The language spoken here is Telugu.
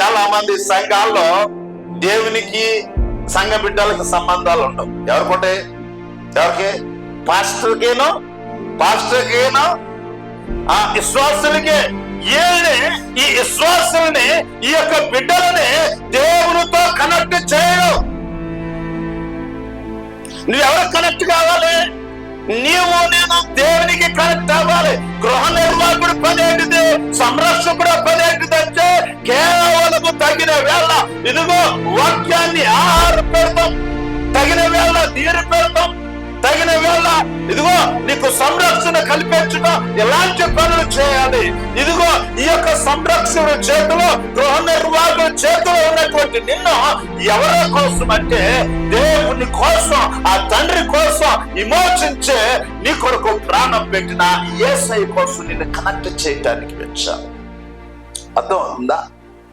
చాలా మంది సంఘాల్లో దేవునికి సంఘ బిడ్డలకు సంబంధాలు ఉండవు. ఎవరికుంటే ఎవరికి? పాస్టర్కేనో? పాస్టర్కేనో? ఆ విశ్వాసులకే. వీళ్ళని ఈ విశ్వాసుల్ని ఈ యొక్క బిడ్డలని దేవునితో కనెక్ట్ చేయడం. నువ్వెవరు కనెక్ట్ కావాలి? నీవు నేను దేవునికి కనెక్ట్ అవ్వాలి. గృహ నిర్వాహకుడు పని ఏంటిది సంరక్షకుడు పని ఏంటిది అంటే కేవలం తగిన వేళ. ఇదిగో వాక్యాన్ని ఆహారం పెడతాం. తగిన వేళ నీరు పెడతాం. తగిన వేళ ఇదిగో నీకు సంరక్షణ కల్పించడం ఎలాంటి పనులు చేయాలి? ఇదిగో ఈ యొక్క సంరక్షణ చేతిలో గృహ నిర్వాహకుల చేతిలో ఉన్నటువంటి నిన్ను ఎవరి కోసం అంటే దేవుని కోసం ఆ తండ్రి కోసం విమోచించే నీ కొరకు ప్రాణం పెట్టిన ఏసై కోసం నిన్ను కనెక్ట్ చేయడానికి వచ్చాను. అర్థం ఉందా